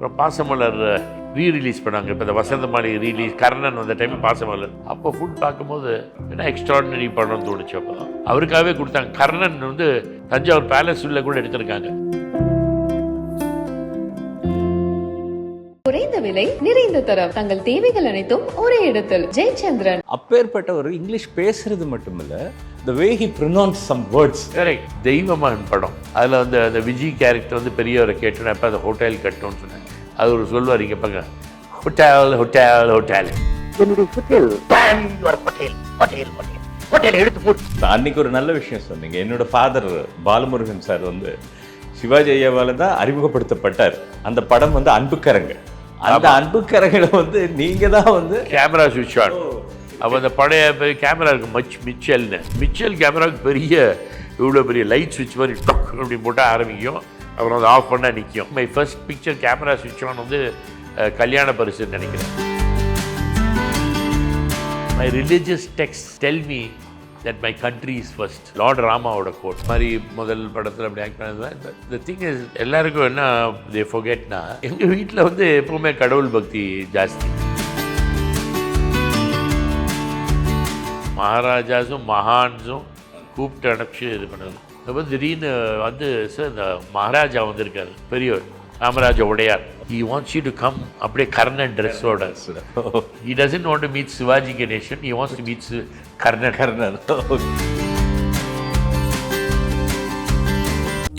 அப்புறம் Pasamalar re release பண்ணாங்க. இப்போ இந்த வசந்த மாளிகை ரீலீஸ் கர்ணன் வந்த டைம் பாசமலர். அப்போ ஃபுட் பார்க்கும்போது என்ன எக்ஸ்ட்ராடினரி படம்னு தோணுச்சு அப்போ. தான் அவருக்காகவே கொடுத்தாங்க. கர்ணன் வந்து தஞ்சாவூர் பேலஸ் உள்ள கூட எடுத்திருக்காங்க. குறைந்த விலை நிறைந்த தரம். தங்கள் தேவைகள் அனைத்தும் ஒரே இடத்தில். ஜெயச்சந்திரன். அப்பேற்பட்ட ஒரு இங்கிலீஷ் பேசுறது மட்டுமில்ல the way he pronounce some words correct Deivamagan படம். அதில் வந்து அந்த விஜய் கேரக்டர் வந்து பெரியவரை கேட்டோன்னா எப்போ அந்த ஹோட்டல் கட்டணும்னு சொன்னேன் அது ஒரு சொல்வார் இங்கே பாங்க ஹோட்டல் ஹோட்டல் ஹோட்டல் என்னுடைய hotel your hotel hotel hotel hotel எடுத்து போட்டு அன்னைக்கு ஒரு நல்ல விஷயம் சொன்னீங்க. என்னோட ஃபாதர் பாலமுருகன் சார் வந்து சிவாஜி ஐயாவால தான் அறிமுகப்படுத்தப்பட்டார். அந்த படம் வந்து அன்புக்கரங்க. அந்த அன்புக்கரங்களை வந்து நீங்க தான் வந்து கேமரா சுவிட்ச் ஆன் அப்போ அந்த பழைய பெரிய கேமரா இருக்கு மச் மிச்சல்னு. மிச்சல் கேமராவுக்கு பெரிய இவ்வளோ பெரிய லைட் சுவிட்ச் மாதிரி டொக் அப்படி போட்டால் ஆரம்பிக்கும். அப்புறம் அது ஆஃப் பண்ணால் நிற்கும் மை ஃபர்ஸ்ட் பிக்சர் கேமரா சுவிட்ச் ஆன் வந்து கல்யாண பரிசுன்னு நினைக்கிறேன். My religious text tell me that my country is first lord ராமாவோட code மாதிரி முதல் படத்தில் அப்படி ஆக்ட் பண்ணது த திங் இஸ் எல்லாருக்கும் என்ன தே ஃபோகெட்னா எங்கள் வீட்டில் வந்து எப்பவுமே கடவுள் பக்தி ஜாஸ்தி. மகாராஜாஸும் மகான்ஸும் கூப்பிட்டு அனுப்பிச்சு இது பண்ணணும். அப்போ திடீர்னு வந்து சார் இந்த மகாராஜா வந்திருக்காரு பெரியவர் Ramaraja Udaiyar. He wants you to come அப்படியே கர்ணன் ட்ரெஸ்ஸோட he doesn't want to meet Sivaji Ganesan he wants to meet Karnan. Karnan.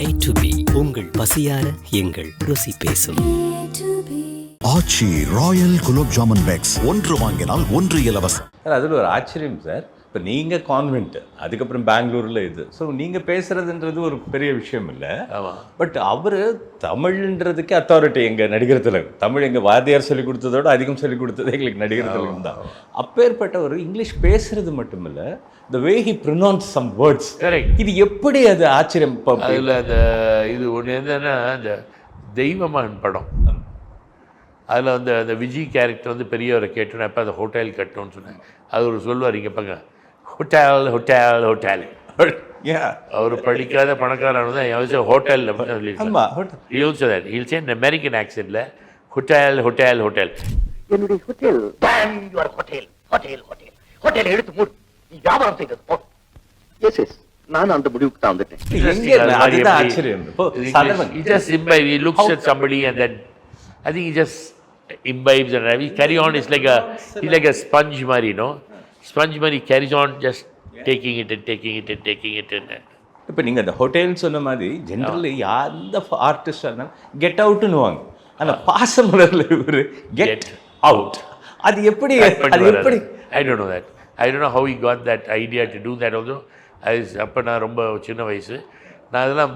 A to B உங்கள் பசியார எங்கள் ருசி பேசும். ஆச்சி ராயல் குலோப் ஜாமுன் பேக்ஸ் ஒன்று வாங்கினால் ஒன்று இலவசம். அதில் ஒரு ஆச்சரியம் சார். இப்போ நீங்கள் கான்வென்ட் அதுக்கப்புறம் பெங்களூரில் இது. ஸோ நீங்கள் பேசுறதுன்றது ஒரு பெரிய விஷயம் இல்லை. பட் அவர் தமிழ்ன்றதுக்கு அத்தாரிட்டி எங்கள் நடிகர் திலகம் தமிழ் எங்கள் வாத்தியார் சொல்லி கொடுத்ததோட அதிகம் சொல்லி கொடுத்தது எங்களுக்கு நடிகர் திலகம் தான். அப்பேற்பட்ட ஒரு இங்கிலீஷ் பேசுறது மட்டுமில்ல the way he pronounce some words இது எப்படி அது ஆச்சரியம் அதில் அந்த இது ஒன்று என்னன்னா அந்த தெய்வமகன் படம். அதில் வந்து அந்த விஜய் கேரக்டர் வந்து பெரியவரை கேட்டோன்னா எப்போ அந்த ஹோட்டல் கட்டணும்னு சொன்னேன்? அது ஒரு சொல்வார் இங்கே பாங்க ஹோட்டல் ஹோட்டல் ஹோட்டல் Yeah. அவர் படிக்காத பணக்காரன் தான் எவச்சும் ஹோட்டல். ஹீல் சோ அமெரிக்கன் ஆக்சென்ட்ல ஹோட்டல் ஹோட்டல் ஹோட்டல் என்னுடைய hotel hotel hotel hotel hotel எடுத்து மூடு. நீ வியாபாரம் செய்தது போ. எஸ் எஸ் நான் அந்த முடிவுக்கு தான் வந்துட்டேன். I think he just imbibes and he carry on. It's like a he's like a sponge, மாதிரி, Sponge, மாதிரி carries on just taking it and taking it and taking it and. இப்போ நீங்கள் அந்த ஹோட்டல்னு சொன்ன மாதிரி ஜென்ரலி எந்த ஆர்டிஸ்டாக இருந்தாலும் கெட் அவுட்டுன்னுவாங்க ஆனால் பாசமலரில் இவர் கெட் அவுட் அது எப்படி அது எப்படி? don't know that. I don't know how he got that idea to do that also. I was அப்போ நான் ரொம்ப சின்ன வயசு. நான் அதெல்லாம்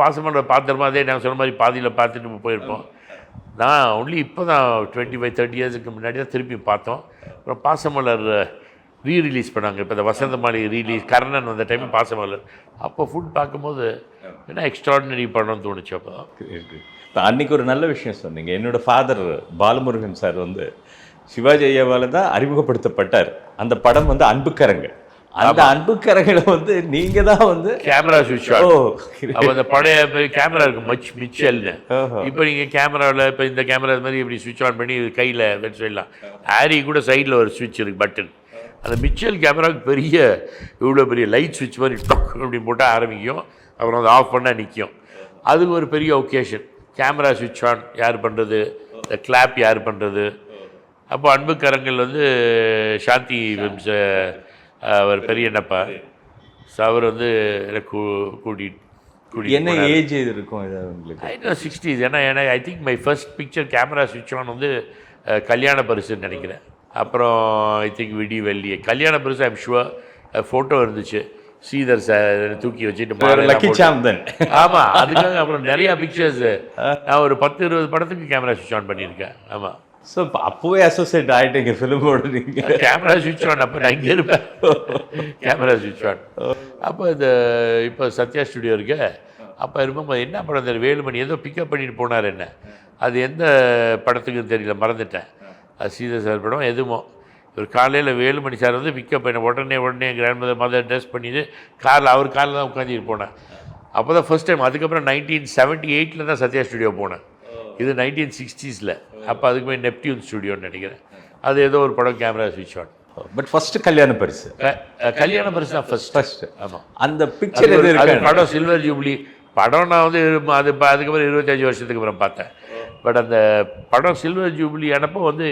பாசமன்ற பார்த்துருமா அதே நான் சொன்ன மாதிரி பாதியில் பார்த்துட்டு போயிருப்போம். நான் ஒன்லி இப்போ தான் டுவெண்ட்டி ஃபைவ் தேர்ட்டி இயர்ஸுக்கு முன்னாடி தான் திருப்பி பார்த்தோம். அப்புறம் பாசமலர் ரீ ரிலீஸ் பண்ணாங்க. இப்போ இந்த வசந்த மாளிகை ரீலீஸ் கர்ணன் வந்த டைம் பாசமலர் அப்போ ஃபுட் பார்க்கும்போது என்ன எக்ஸ்ட்ராடினரி படம்னு தோணுச்சு அப்போ. தான் இப்போ அன்னைக்கு ஒரு நல்ல விஷயம் சொன்னீங்க. என்னோட ஃபாதர் பாலமுருகன் சார் வந்து சிவாஜி ஐயாவால தான் அறிமுகப்படுத்தப்பட்டார். அந்த படம் வந்து அன்புக்கரங்க. அந்த அன்புக்கரங்களை வந்து நீங்க தான் வந்து கேமரா சுவிட்ச் ஓ அப்போ அந்த பழைய கேமரா இருக்கு மச் மிச்சல்னு. இப்போ நீங்கள் கேமராவில் இப்போ இந்த கேமரா மாதிரி இப்படி சுவிட்ச் ஆன் பண்ணி கையில் வச்சு சொல்லலாம் ஆரி கூட சைடில் ஒரு சுவிட்ச் இருக்கு பட்டன் அந்த மிச்சல் கேமராவுக்கு பெரிய இவ்வளோ பெரிய லைட் சுவிட்ச் மாதிரி டொக் அப்படி போட்டால் ஆரம்பிக்கும். அப்புறம் அதை ஆஃப் பண்ணால் நிற்கும் அது ஒரு பெரிய ஒகேஷன் கேமரா சுவிட்ச் ஆன் யார் பண்ணுறது இந்த கிளாப் யார் பண்ணுறது அப்போ அன்புக்கரங்கள் வந்து சாந்தி வம்ச அவர் பெரியண்ணப்பா ஸோ அவர் வந்து கூ- கூட்டிட்டு கூட்டிட்டு என்ன. ஏஜ் இருக்கும் இது உங்களுக்கு? சிக்ஸ்டீஸ் ஏன்னா எனக்கு I think my first picture camera சுவிட்ச் ஆன் வந்து கல்யாண பரிசுன்னு நினைக்கிறேன். அப்புறம் ஐ திங்க் விடி வெள்ளி. கல்யாண பரிசு ஐம் ஷுவர் ஃபோட்டோ இருந்துச்சு. ஸ்ரீதர் சார் தூக்கி வச்சுட்டு லக்கி போட்டு- சாம் தான் ஆமா அதுக்காக அப்புறம் நிறைய பிக்சர்ஸ் நான் ஒரு பத்து இருபது படத்துக்கு கேமரா சுவிட்ச் ஆன் பண்ணியிருக்கேன். ஆமா. ஸோ அப்போவே அசோசியேட் ஆகிட்டீங்க ஃபிலிமோட நீங்கள் கேமரா சுவிட்ச் ஆன் அப்போ நான் இங்கே இருப்பேன். கேமரா சுவிட்ச் ஆன் அப்போ இந்த இப்போ சத்யா ஸ்டுடியோ இருக்கு. அப்போ இருக்கும்போது என்ன படம் தெரியல வேலுமணி ஏதோ பிக்கப் பண்ணிட்டு போனார் என்ன? அது எந்த படத்துக்கு தெரியல மறந்துட்டேன். சீதா சார் படம் எதுமோ ஒரு காலையில் வேலுமணி சார் வந்து பிக்கப் பண்ண உடனே உடனே கிராண்ட் மதர் மதர் ட்ரெஸ் பண்ணிட்டு காரில் அவர் காரில் தான் உட்காந்துட்டு போனேன் அப்போ தான் ஃபஸ்ட் டைம் அதுக்கப்புறம் நைன்டீன் செவன்ட்டி எயிட்டில் தான் சத்யா ஸ்டுடியோ போனேன். இது நைன்டீன் சிக்ஸ்டீஸில் அப்போ அதுக்கு போய் நெப்டியூன் ஸ்டுடியோன்னு நினைக்கிறேன். அது ஏதோ ஒரு படம் கேமரா சுவிட்ச் ஆன் பட் ஃபர்ஸ்ட் கல்யாண பரிசு. கல்யாண பரிசு தான் ஃபர்ஸ்ட் ஃபர்ஸ்ட் ஆமாம் அந்த பிக்சர் படம் சில்வர் ஜூப்ளி படம் நான் வந்து அது அதுக்கப்புறம் இருபத்தஞ்சி வருஷத்துக்கு அப்புறம் பார்த்தேன். பட் அந்த படம் சில்வர் ஜூப்ளி அனப்போ வந்து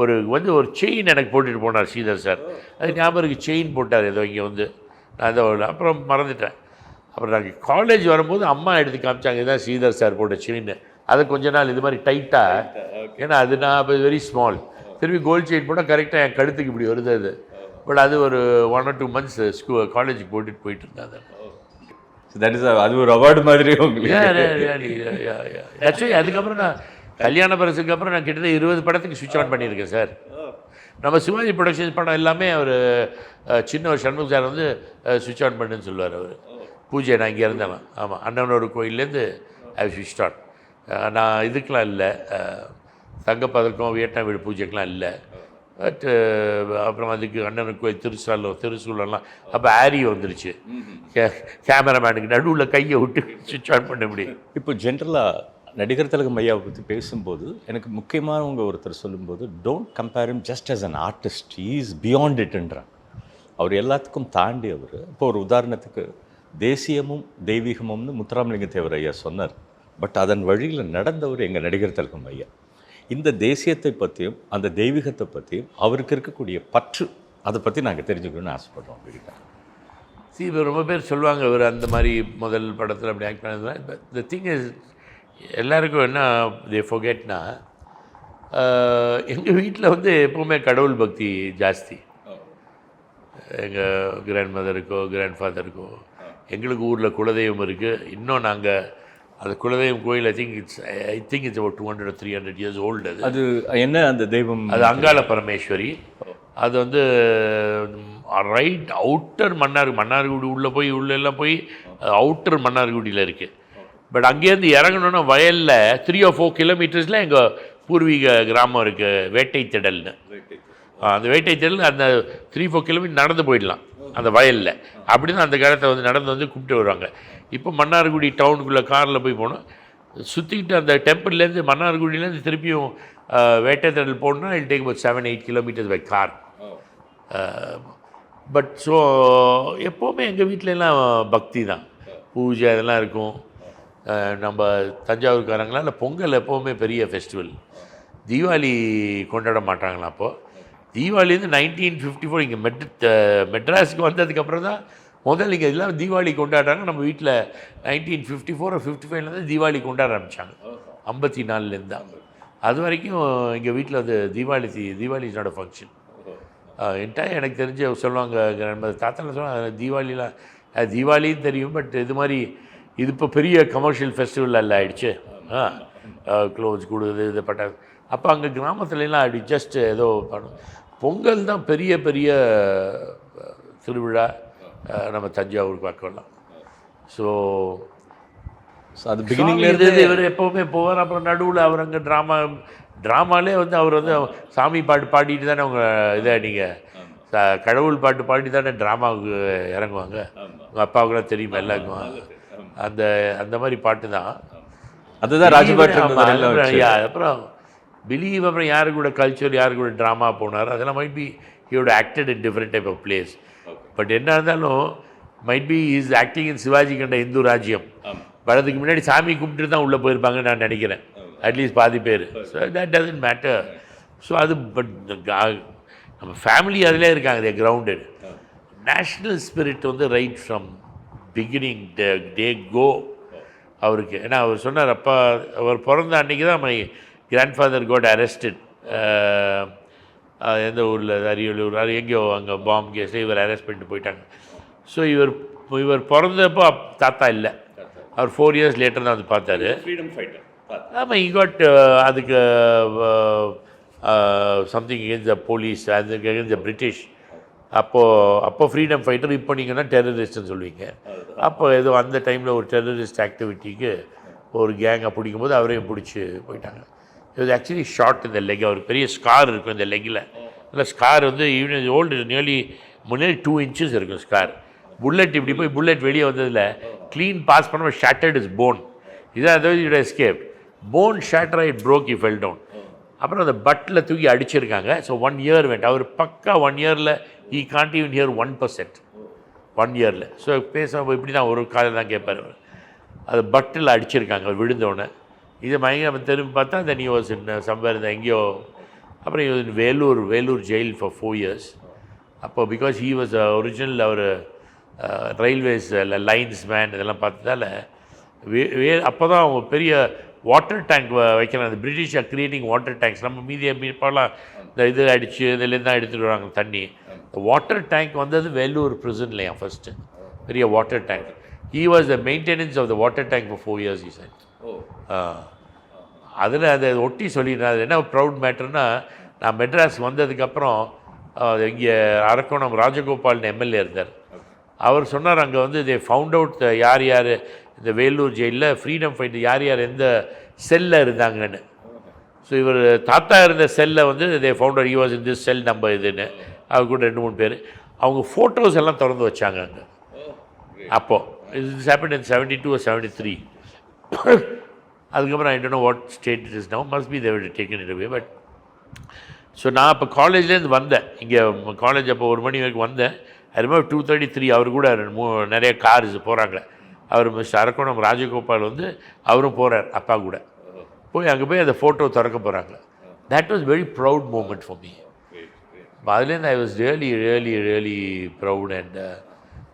ஒரு வந்து ஒரு செயின் எனக்கு போட்டுட்டு போனார் ஸ்ரீதர் சார். அது ஞாபகம் இருக்கு செயின் போட்டார் ஏதோ இங்கே வந்து. நான் ஏதோ அப்புறம் மறந்துட்டேன். அப்புறம் நாங்கள் காலேஜ் வரும்போது அம்மா எடுத்து காமிச்சாங்க இதான் ஸ்ரீதர் சார் போட்ட செயின் அதை கொஞ்ச நாள் இது மாதிரி டைட்டாக ஏன்னா அது நான் வெரி ஸ்மால் திரும்பி கோல்ட் செயின் போட்டால் கரெக்டாக என் கழுத்துக்கு இப்படி வருது அது. பட் அது ஒரு ஒன் ஆர் டூ மந்த்ஸ் ஸ்கூ காலேஜுக்கு போட்டுட்டு போயிட்டு இருந்தேன் அதை தட் இஸ் அது ஒரு அவார்டு மாதிரி உங்களுக்கு. ஆக்சுவலி அதுக்கப்புறம் நான் கல்யாண பரிசுக்கு அப்புறம் நான் கிட்டத்தட்ட இருபது படத்துக்கு சுவிட்ச் ஆன் பண்ணியிருக்கேன் சார் நம்ம சிவாஜி ப்ரொடக்ஷன்ஸ் படம் எல்லாமே அவர் சின்ன ஒரு சண்முக சார் வந்து சுவிட்ச் ஆன் பண்ணுன்னு சொல்லுவார் அவர். பூஜை நான் இங்கே இருந்தேன் ஆமாம் அண்ணனோட கோயிலேருந்து ஐ சுவிச் ஆன் நான் இதுக்கெலாம் இல்லை தங்கப்பதக்கம் வியட்நாம் வீடு பூஜைக்கெலாம் இல்லை. அப்புறம் அதுக்கு அண்ணனுக்கு கோயில் திருச்சாலம் திருச்சூலெல்லாம் அப்போ ஆரி வந்துருச்சு. கே கேமராமேனுக்கு நடுவில் கையை விட்டு சுவிட்ச் ஆன் பண்ண முடியும் இப்போ ஜென்ரலாக நடிகர் திலகம் ஐயாவை பற்றி பேசும்போது எனக்கு முக்கியமானவங்க ஒருத்தர் சொல்லும்போது don't compare him just as an artist is beyond இட்ன்றாங்க அவர் எல்லாத்துக்கும் தாண்டி அவர். இப்போ ஒரு உதாரணத்துக்கு தேசியமும் தெய்வீகமும்னு முத்துராமலிங்க தேவர் ஐயா சொன்னார். பட் அதன் வழியில் நடந்தவர் எங்கள் நடிகர் திலகம் ஐயா. இந்த தேசியத்தை பற்றியும் அந்த தெய்வீகத்தை பற்றியும் அவருக்கு இருக்கக்கூடிய பற்று அதை பற்றி நாங்கள் தெரிஞ்சுக்கணும்னு ஆசைப்படுறோம் வீட்டுக்கு சி இப்போ ரொம்ப பேர் சொல்லுவாங்க இவர் அந்த மாதிரி முதல் படத்தில் அப்படி ஆக்ட் பண்ணதுலாம். இப்போ த திங் இஸ் எல்லாருக்கும் என்ன தே ஃபொகெட்னா எங்கள் வீட்டில் வந்து எப்போவுமே கடவுள் பக்தி ஜாஸ்தி. எங்கள் கிராண்ட் மதருக்கோ கிராண்ட் ஃபாதருக்கோ எங்களுக்கு ஊரில் குலதெய்வம் இருக்குது இன்னும் நாங்கள் அந்த குலதெய்வம் கோயில் I think it's I think it's ஒரு two hundred three hundred years old அது. அது என்ன அந்த தெய்வம்? அது அங்காள பரமேஸ்வரி. அது வந்து ரைட் அவுட்டர் மன்னார் மன்னார்குடி உள்ளே போய் உள்ள எல்லாம் போய் அவுட்டர் மன்னார்குடியில் இருக்குது பட் அங்கேருந்து இறங்கணுன்னா வயலில் த்ரீ ஆர் ஃபோர் கிலோமீட்டர்ஸில் எங்கள் பூர்வீக கிராமம் இருக்குது வேட்டை திடல்னு அந்த வேட்டை திடல் அந்த த்ரீ ஃபோர் கிலோமீட்டர் நடந்து போயிடலாம். அந்த வயலில். அப்படி தான் அந்த காலத்தை வந்து நடந்து வந்து கும்பிட்டு வருவாங்க. இப்போ மன்னார்குடி டவுனுக்குள்ளே காரில் போய் போனோம் சுற்றிக்கிட்டு அந்த டெம்பிள்லேருந்து மன்னார்குடியிலேருந்து திருப்பியும் ஆ, வேட்டை திடல் போகணுன்னா I'll take about seven eight kilometres by car but so எப்போவுமே எங்கள் வீட்டிலலாம் பக்தி தான். பூஜை அதெல்லாம் இருக்கும். நம்ம தஞ்சாவூர்காரங்களாம் இல்லை பொங்கல் எப்போவுமே பெரிய ஃபெஸ்டிவல் தீபாவளி கொண்டாட மாட்டாங்களா அப்போது தீபாவளிலேருந்து நைன்டீன் ஃபிஃப்டி ஃபோர் இங்கே மெட் மெட்ராஸுக்கு வந்ததுக்கப்புறம் தான் முதல்ல இங்கே எல்லாம் தீபாவளி கொண்டாடுறாங்க. நம்ம வீட்டில் நைன்டீன் ஃபிஃப்டி ஃபோர் ஃபிஃப்டி ஃபைவ்லேருந்து தீபாவளி கொண்டாட ஆரம்பித்தாங்க ஐம்பத்தி நாலுலேருந்து தான் அது வரைக்கும் எங்கள் வீட்டில் வந்து Deepavali Deepavali is function entire எனக்கு தெரிஞ்ச சொல்லுவாங்க நம்ம தாத்தால சொல்லுவாங்க தீபாவளிலாம் தீபாவளியும் தீபாவளின்னு தெரியும் பட் இது மாதிரி இது இப்போ பெரிய கமர்ஷியல் ஃபெஸ்டிவல் எல்லாம் ஆகிடுச்சு ஆ க்ளோத்ஸ் கொடுக்குது இது பட்டாசு அப்போ அங்கே கிராமத்துலலாம் அப்படி ஜஸ்ட் ஏதோ பண்ணும். பொங்கல் தான் பெரிய பெரிய திருவிழா. நம்ம தஞ்சாவூர் பார்க்கலாம். ஸோ அது பிகினிங்ல இருந்து இருந்து இவர் எப்போவுமே போவார். அப்புறம் நடுவில் அவர் அங்கே ட்ராமா ட்ராமாலே வந்து அவர் வந்து சாமி பாட்டு பாடிட்டு தானே அவங்க இதை நீங்கள் கடவுள் பாட்டு பாடி தானே ட்ராமாவுக்கு இறங்குவாங்க. உங்கள் அப்பாவுக்குலாம் தெரியுமா? எல்லாருக்கும். அந்த அந்த மாதிரி பாட்டு தான். அதுதான் ராஜபாட்டு அப்புறம் பிலீவ் அப்புறம் யாரு கூட கல்ச்சர் யாரு கூட ட்ராமா போனார் அதெல்லாம் might be ஹியோட acted in different type of place but என்ன இருந்தாலும் might be is acting in Sivaji Kanda Hindu Rajyam வரதுக்கு முன்னாடி சாமி கும்பிட்டு தான் உள்ளே போயிருப்பாங்கன்னு நான் நினைக்கிறேன். அட்லீஸ்ட் பாதி பேர். So that doesn't matter so அது பட் நம்ம ஃபேமிலி அதிலே இருக்காங்க. தே கிரவுண்டட் நேஷ்னல் ஸ்பிரிட் வந்து right from beginning day go அவருக்கு ஏன்னா அவர் சொன்னார் அப்பா அவர் பிறந்த அன்றைக்கி தான் my grand father got arrested எந்த ஊரில் அரியலூர் அது எங்கேயோ அங்கே பாம்பு கேஸில் இவர் அரெஸ்ட் பண்ணிட்டு போயிட்டாங்க. ஸோ இவர் இவர் பிறந்தப்போ தாத்தா இல்லை. அவர் ஃபோர் இயர்ஸ் லேட்டர் தான் வந்து பார்த்தாரு. ஃப்ரீடம் ஃபைட்டர் ஆமாம் காட் அதுக்கு சம்திங் against த போலீஸ் அதுக்கு against த பிரிட்டிஷ் அப்போது அப்போ ஃப்ரீடம் ஃபைட்டர் இப்போ நீங்கன்னா டெரரிஸ்ட்னு சொல்லுவீங்க. அப்போ ஏதோ அந்த டைமில் ஒரு டெரரிஸ்ட் ஆக்டிவிட்டிக்கு ஒரு கேங்கை பிடிக்கும்போது அவரையும் பிடிச்சி போயிட்டாங்க. இது ஆக்சுவலி ஷார்ட் இந்த லெக் அவருக்கு பெரிய ஸ்கார் இருக்கும் இந்த லெக்கில் இல்லை ஸ்கார் வந்து ஈவன் ஓல்டு நியர்லி முன்னாடி டூ இன்ச்சஸ் இருக்கும் ஸ்கார் புல்லட் இப்படி போய் புல்லட் வெளியே வந்ததில் க்ளீன் பாஸ் பண்ண ஷேட்டர்ட் இஸ் போன் இதான் அதாவது இதோட escape bone shatter it broke he fell down அப்புறம் அந்த பட்டில் தூக்கி அடிச்சிருக்காங்க. ஸோ ஒன் இயர் வெண்ட் அவர் பக்கா ஒன் இயரில் he can't even hear one percent one இயரில் ஸோ பேச இப்படி தான் ஒரு காலையில் தான் கேட்பார் அது பட்டில் அடிச்சிருக்காங்க விழுந்தோடனே இது நம்ம திரும்பி பார்த்தா இந்த நீ வாஸ் இன் சம்பர் இந்த எங்கேயோ அப்புறம் இது Vellore Vellore jail for four years அப்போ பிகாஸ் ஹீ வாஸ் ஒரிஜினல் அவர் ரயில்வேஸ் லைன்ஸ் மேன் இதெல்லாம் பார்த்ததால வே வே அப்போ தான் அவங்க பெரிய வாட்டர் டேங்க் வைக்கிறாங்க. அந்த British are creating water tanks நம்ம மீதி இப்போலாம் இந்த இது அடித்து இதுலேருந்து தான் எடுத்துகிட்டு வராங்க தண்ணி. வாட்டர் டேங்க் வந்தது வேலூர் ப்ரிசன்லையா ஃபஸ்ட்டு பெரிய water tank he was the maintenance of the water tank for four years he sir அதில் அதை ஒட்டி சொல்லிடுறேன். அது என்ன ப்ரௌட் மேட்டர்னா நான் மெட்ராஸ் வந்ததுக்கப்புறம் இங்கே அரக்கோணம் ராஜகோபால்னு எம்எல்ஏ இருந்தார். அவர் சொன்னார் அங்கே வந்து தே ஃபவுண்ட் அவுட் யார் யார் இந்த வேலூர் ஜெயிலில் ஃப்ரீடம் ஃபைட்டர் யார் யார் எந்த செல்லில் இருந்தாங்கன்னு. ஸோ இவர் தாத்தா இருந்த செல்லை வந்து தே ஃபவுண்டர் யூ வாஸ் இந்த செல் நம்பர் இதுன்னு. அவர் கூட ரெண்டு மூணு பேர். அவங்க ஃபோட்டோஸ் எல்லாம் திறந்து வச்சாங்க அங்கே. அப்போது இது happen in seventy two seventy three அதுக்கப்புறம் I don't know what state it is no must be they've taken it away but so நான் அப்போ காலேஜ்லேருந்து வந்தேன். இங்கே காலேஜ் அப்போ ஒரு மணி வரைக்கும் வந்தேன். அது மாதிரி டூ தேர்ட்டி த்ரீ அவர் கூட மூ நிறைய கார்ஸ் போகிறாங்க அவர் மிஸ்டர் அரக்கோணம் ராஜகோபால் வந்து அவரும் போகிறார் அப்பா கூட. போய் அங்கே போய் அந்த ஃபோட்டோ திறக்க போகிறாங்க that was very proud moment for me அதுலேருந்து I was really really really proud and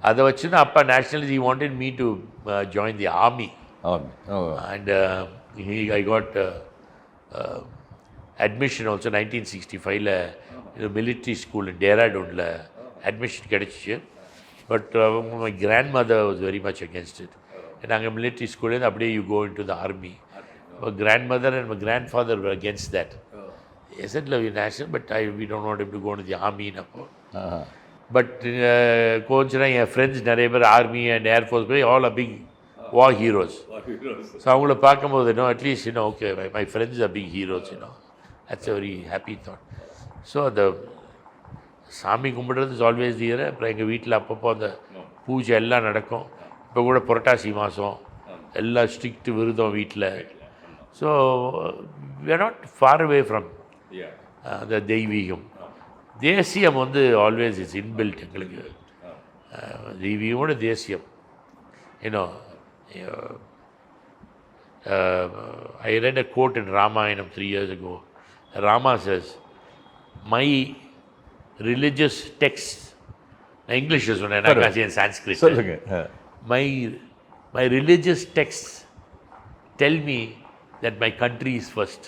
அதை வச்சு தான் அப்பா national he wanted me to join the army ஆமாம் oh and uh, he, I got uh, uh, admission also 1965ல இது school in டேராடூனில் admission கிடச்சிச்சு. But my grand mother was very much against it நாங்கள் military ஸ்கூல்லேருந்து அப்படியே you go in to the army grand mother and my grand father against that zed love national but I we don't want to go to the ஆர்மின்னு அப்போ. But கோச்சுனா என் friends நிறைய பேர் army and air force போய் all a big war heroes so அவங்கள பார்க்கும்போது இன்னும் at least இன்னும் okay my friends a big heroes இன்னும் that's a very happy thought so அந்த சாமி கும்பிடுறது இஸ் ஆல்வேஸ் தியர் அப்புறம் எங்கள் வீட்டில் அப்பப்போ அந்த பூஜை எல்லாம் நடக்கும். இப்போ கூட புரட்டாசி மாதம் எல்லாம் ஸ்ட்ரிக்ட் விரதம் வீட்டில் so we are not far away from அந்த தெய்வீகம். தேசியம் வந்து ஆல்வேஸ் இஸ் இன்பில்ட் எங்களுக்கு. தெய்வீகமோட தேசியம். You know I read a quote in Ramayana three years ago Rama says my religious text நான் இங்கிலீஷில் சொன்னேன் நான் சான்ஸ்கிரிட் சொல்லுங்க ஆ. my my religious texts tell me that my country is first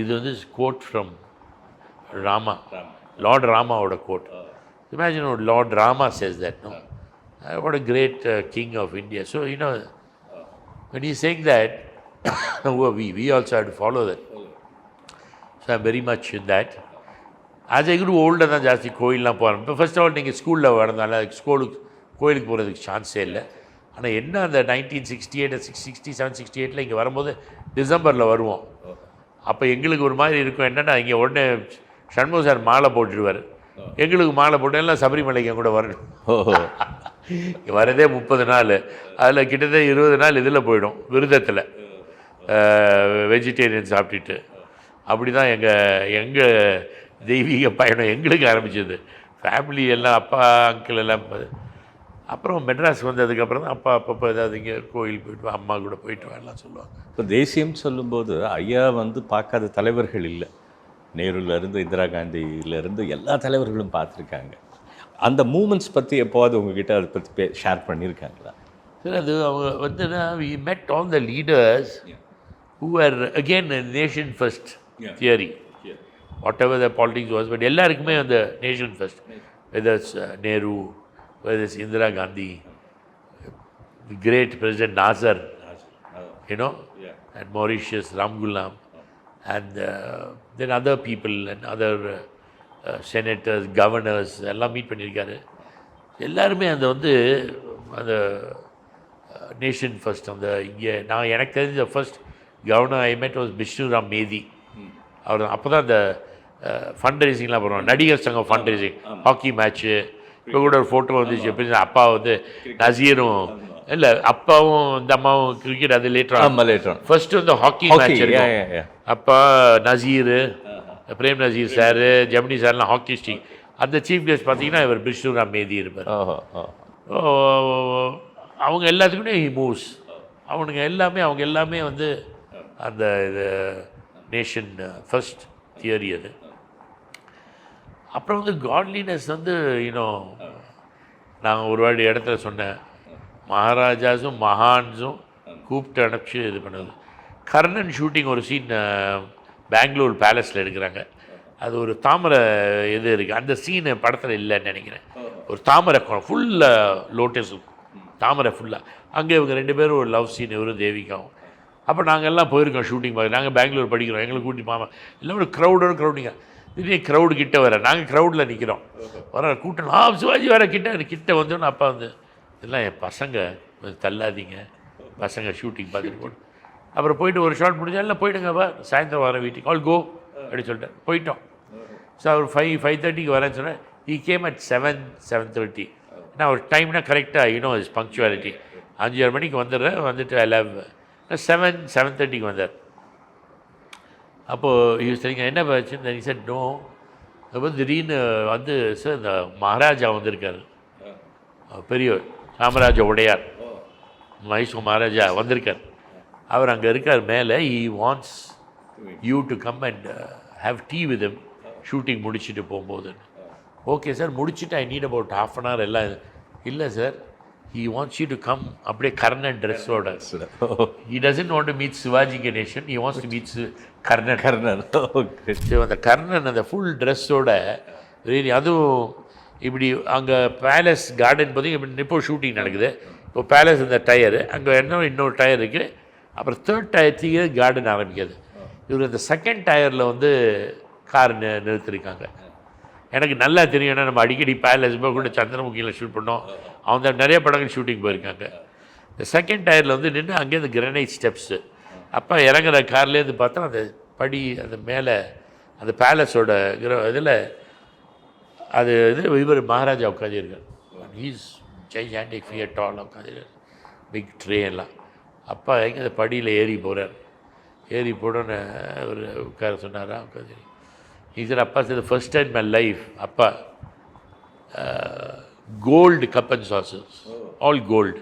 இது வந்து code from Rama Lord ராமாவோட quote imagine lord Rama says that no What a great king of India so you know when he's saying that we we also have to follow that. So i'm very much in that. As I grew ஓல்டாக தான் ஜாஸ்தி கோயிலெலாம் போகிறேன் இப்போ first of all நீங்கள் ஸ்கூலில் வரதால ஸ்கூலுக்கு கோயிலுக்கு போகிறதுக்கு சான்ஸே இல்லை. ஆனால் என்ன அந்த nineteen sixty eight six sixty seven sixty எயிட்டில் இங்கே வரும்போது டிசம்பரில் வருவோம். அப்போ எங்களுக்கு ஒரு மாதிரி இருக்கும். என்னென்னா இங்கே உடனே சண்முக சார் மாலை போட்டுடுவார். எங்களுக்கு மாலை போட்டு எல்லாம் சபரிமலைக்கு கூட வரணும். ஓஹோ. வரதே முப்பது நாள். அதில் கிட்டத்தட்ட இருபது நாள் இதில் போயிடும் விருதத்தில். வெஜிடேரியன் சாப்பிட்டுட்டு. அப்படி தான் எங்கள் எங்கள் தெய்வீக பயணம் எங்களுக்கு ஆரம்பிச்சது. ஃபேமிலி எல்லாம் அப்பா அங்கிள் எல்லாம் அப்புறம் மெட்ராஸ் வந்ததுக்கப்புறம் தான் அப்பா அப்பப்போ ஏதாவது இங்கே கோயில் போயிட்டு வா, அம்மா கூட போயிட்டு வரலாம் சொல்லுவாங்க. இப்போ தேசியம் சொல்லும்போது ஐயா வந்து பார்க்காத தலைவர்கள் இல்லை. நேருலேருந்து இந்திரா காந்தியிலேருந்து எல்லா தலைவர்களும் பார்த்துருக்காங்க. அந்த மூமெண்ட்ஸ் பற்றி எப்போவாது உங்ககிட்ட அதை பற்றி பே ஷேர் பண்ணியிருக்காங்களா சார் அது அவங்க வந்துன்னா we met all the leaders who are again nation first theory whatever the politics was but எல்லாருக்குமே அந்த nation first whether's Nehru whether's Indira Gandhi great president Nasser you know and Mauritius Ram Goolam and then other people and other senators governors எல்லாம் meet பண்ணியிருக்காரு. எல்லாருமே அந்த வந்து அந்த nation first அந்த இங்கே நான் எனக்கு தெரிஞ்ச ஃபர்ஸ்ட் கவர்னர் ஐ மெட் வாஸ் பிஷ்ணுராம் மேதி அவர் அப்போ தான் அந்த ஃபண்ட் ரைசிங்லாம் பண்ணுவாங்க. நடிகர் சங்கம் ஃபண்ட் ரைசிங் ஹாக்கி மேட்ச்சு இப்போ கூட ஒரு ஃபோட்டோ வந்துச்சு எப்படி அப்பா வந்து நசீரும். இல்லை அப்பாவும் இந்த அம்மாவும் கிரிக்கெட் அது லேட்டர் ஆமா லேட்டர் ஃபர்ஸ்ட் வந்து ஹாக்கி மேட்ச் அப்பா நசீர் பிரேம் நசீர் சார் ஜெமினி சார்லாம் ஹாக்கி ஸ்டிக். அந்த சீஃப் கெஸ்ட் பார்த்தீங்கன்னா இவர் பிஷ்ணுராம் மேதி இருப்பார். ஓஹோ ஓ ஓ, அவங்க எல்லாத்துக்குமே ஹி மூவ்ஸ் அவனுங்க எல்லாமே அவங்க எல்லாமே வந்து அந்த இது நேஷன் ஃபர்ஸ்ட் தியரி அது. அப்புறம் வந்து காட்லினஸ் வந்து இன்னும் நான் ஒரு வாட்டி இடத்துல சொன்னேன். மகாராஜாஸும் மகான்ஸும் கூப்பிட்டு அனுப்பிச்சு இது பண்ணது. கர்ணன் ஷூட்டிங் ஒரு சீன் பெங்களூர் பேலஸில் எடுக்கிறாங்க. அது ஒரு தாமரை இது இருக்குது அந்த சீனு படத்தில் இல்லைன்னு நினைக்கிறேன். ஒரு தாமரை ஃபுல்லாக லோட்டஸ் தாமரை ஃபுல்லாக அங்கே இவங்க ரெண்டு பேரும் ஒரு லவ் சீன் இவரும் தேவிகாவும். அப்போ நாங்கள் எல்லாம் போயிருக்கோம் ஷூட்டிங் பார்க்க. நாங்கள் பெங்களூர் படிக்கிறோம். எங்களை கூட்டி மாமா. எல்லாம் ஒரு க்ரௌடோட க்ரௌடிங்க திடீர்னு க்ரௌடு கிட்ட வர. நாங்கள் க்ரௌடில் நிற்கிறோம் வர கூட்டம் ஆ சிவாஜி வர கிட்ட கிட்ட வந்தோன்னு அப்பா வந்து இதெல்லாம் என் பசங்க. கொஞ்சம் தள்ளாதீங்க. பசங்க ஷூட்டிங் பார்த்துட்டு போட்டு அப்புறம் போயிட்டு ஒரு ஷாட் முடிஞ்சா இல்லை போயிடுங்கப்பா சாயந்தரம் வரேன் வீட்டுக்கு. ஆல் கோ அப்படின்னு சொல்லிட்டேன். போயிட்டோம். ஸோ அவர் ஃபைவ் ஃபைவ் தேர்ட்டிக்கு வரேன்னு சொன்னேன். He came at seven seven thirty நான் ஒரு டைம்னா கரெக்டாக யூனோ இஸ் பங்க்சுவாலிட்டி அஞ்சரை மணிக்கு வந்துடுறேன் வந்துட்டு ஐ லவ் செவன் செவன் தேர்ட்டிக்கு வந்தார். அப்போது யூஸ் தெரியுங்க என்ன பிரச்சனை சார் நோ அப்போ திடீர்னு வந்து சார் இந்த மகாராஜா வந்திருக்காரு. பெரியவர் ராமராஜ உடையார். மைசூர் மகாராஜா வந்திருக்கார். அவர் அங்கே இருக்கார் மேலே. He wants you to come and have tea with him. Shooting முடிச்சுட்டு போகும்போது. ஓகே சார் முடிச்சுட்டு I need about half an hour எல்லாம் இல்லை sir he wants you to come அப்படியே கர்ணன் ட்ரெஸ்ஸோட he doesn't want to meet Sivaji Ganesan he wants to meet Karnan Karnan okay அந்த கர்ணன் அந்த full ட்ரெஸ்ஸோட really அதுவும் இப்படி அங்கே பேலஸ் கார்டன் பார்த்தீங்க இப்படி இப்போ ஷூட்டிங் நடக்குது. இப்போ பேலஸ் இந்த டயரு அங்கே என்ன இன்னொரு டயர் இருக்குது அப்புறம் தேர்ட் டயர் கார்டன் ஆரம்பிக்காது இவர் இந்த செகண்ட் டயரில் வந்து கார் நி நிறுத்திருக்காங்க. எனக்கு நல்லா தெரியும். ஏன்னா நம்ம அடிக்கடி பேலஸ் கூட சந்திரமுகியில் ஷூட் பண்ணோம். அவங்க நிறைய படங்கள் ஷூட்டிங் போயிருக்காங்க. இந்த செகண்ட் டயரில் வந்து நின்று அங்கே இந்த கிரனைட் ஸ்டெப்ஸு அப்போ இறங்குற கார்லேருந்து பார்த்தா அந்த படி அந்த மேலே அந்த பேலஸோட கிர இதில் அது இது இவர் மகாராஜா உட்காந்துருக்கார் ஹீஸ் ஜெய்ஜாண்டிக் ஃபியர் டால் உட்காந்துருக்கார் பிக் ட்ரே எல்லாம். அப்பா எங்கே அந்த படியில் ஏறி போகிறார் ஏறி போடோன்னு அவர் உட்கார சொன்னாரா? உட்காந்து சார் அப்பா sir first time my life அப்பா கோல்டு கப் அண்ட் சாசஸ் ஆல் கோல்டு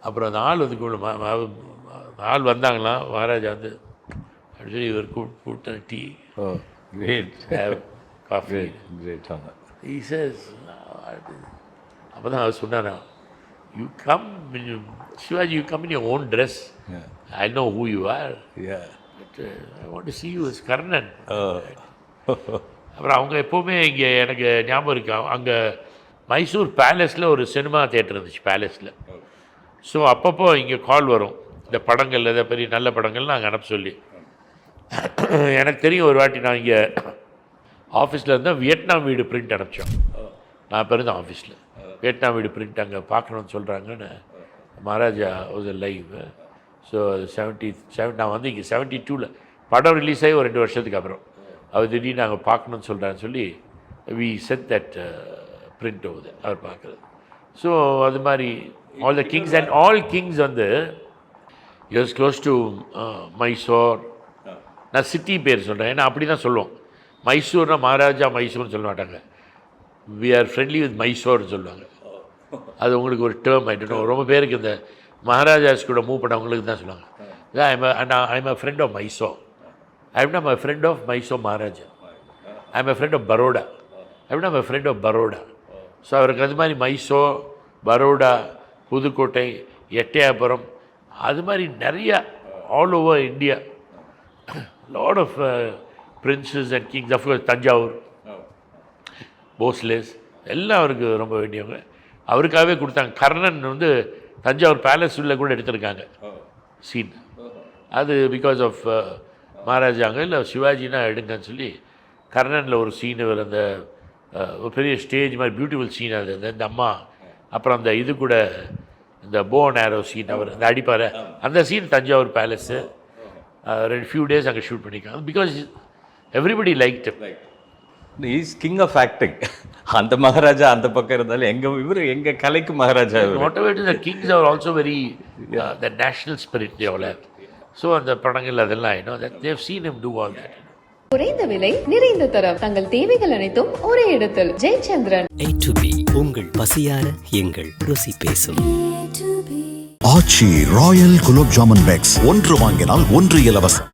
அப்புறம் அந்த ஆள் வந்து கூட ம- ம- அந்த ஆள் வந்தாங்களாம் மகாராஜா வந்து அப்படின்னு சொல்லி இவர் கூப்பிட்டு கூப்பிட்டு டீ. கிரேட் காஃபி கிரேட் அப்போ தான் அவர் you come Sivaji you come in your own dress I know who you are ya but I want to see you is Karnan oh அப்புறம் அவங்க எப்போவுமே இங்கே எனக்கு ஞாபகம் இருக்கு. அங்கே மைசூர் பேலஸில் ஒரு சினிமா தேட்டர் இருந்துச்சு பேலஸில் ஸோ அப்பப்போ இங்கே கால் வரும். இந்த படங்கள் ஏதாவது பெரிய நல்ல படங்கள் நாங்கள் அனுப்ப சொல்லி. எனக்கு தெரியும் ஒரு வாட்டி நான் இங்கே ஆஃபீஸில் இருந்தால் வியட்நாம் வீடு பிரிண்ட் அனுப்பிச்சோம். நான் இப்போ இருந்தேன் ஆஃபீஸில் வியட்நாம் வீடு பிரிண்ட் அங்கே பார்க்கணும்னு சொல்கிறாங்கன்னு Maharaja was alive so seventy seven நான் வந்து இங்கே செவன்ட்டி டூவில் படம் ரிலீஸ் ஆகி ஒரு ரெண்டு வருஷத்துக்கு அப்புறம். அவர் திடீர்னு நாங்கள் பார்க்கணும்னு சொல்கிறான்னு சொல்லி வி செட் தட் பிரிண்ட் ஓகுது அவர் பார்க்குறது. ஸோ அது மாதிரி all the kings and all kings வந்து யூஸ் க்ளோஸ் டு மைசூர் நான் சிட்டி பேர் சொல்கிறேன் ஏன்னா அப்படி தான் சொல்லுவோம் மைசூர்னா மகாராஜா மைசூர்னு சொல்ல மாட்டாங்க. வி ஆர் ஃப்ரெண்ட்லி வித் மைசூர்னு சொல்லுவாங்க. அது உங்களுக்கு ஒரு டேர்ம் ஆகிட்டு ரொம்ப பேருக்கு இந்த மகாராஜாஸ் கூட மூவ் பண்ணவங்களுக்கு தான் சொல்லுவாங்க. I'm I'm a friend of Mysore I'm not my friend of Mysore Maharaja I'm a friend of Baroda I'm not my friend of Baroda so அவருக்கு அது மாதிரி மைசூர் பரோடா புதுக்கோட்டை எட்டயாபுரம் அது மாதிரி நிறையா all over India lot of princes and kings of course Thanjavur Bhosles எல்லாம் அவருக்கு ரொம்ப வேண்டியவங்க. அவருக்காகவே கொடுத்தாங்க. கர்ணன் வந்து தஞ்சாவூர் பேலஸ் உள்ள கூட எடுத்திருக்காங்க. சீன் அது பிகாஸ் ஆஃப் மகாராஜாங்க இல்லை சிவாஜினா எடுங்கன்னு சொல்லி கர்ணனில் ஒரு சீன் அந்த அஹ், ஒரு பெரிய ஸ்டேஜ் மாதிரி பியூட்டிஃபுல் சீன் அது. அந்த- இந்த அம்மா அப்புறம் அந்த இது கூட இந்த போன் ஆரோ சீன் அவர் அந்த அடிப்பார். அந்த சீன் தஞ்சாவூர் பேலஸு ரெண்டு ஃபியூ டேஸ் அங்கே ஷூட் பண்ணியிருக்காங்க because everybody like is king of acting அந்த மகாராஜா அந்த பக்கம் இருந்தாலும் எங்க இவரு எங்க கலைக்கு Maharaja kings are also very, uh, the national spirit they all have. So அந்த படங்கள் அதெல்லாம் know that they've seen him do all that. குறைந்த விலை நிறைந்த தரம். தங்கள் தேவைகள் அனைத்தும் ஒரே இடத்தில். ஜெயச்சந்திரன். ஏ டு பி உங்கள் பசியார எங்கள் ருசி பேசும். Aachi royal gulab jamun packs. ஒன்று வாங்கினால் ஒன்று இலவசம்.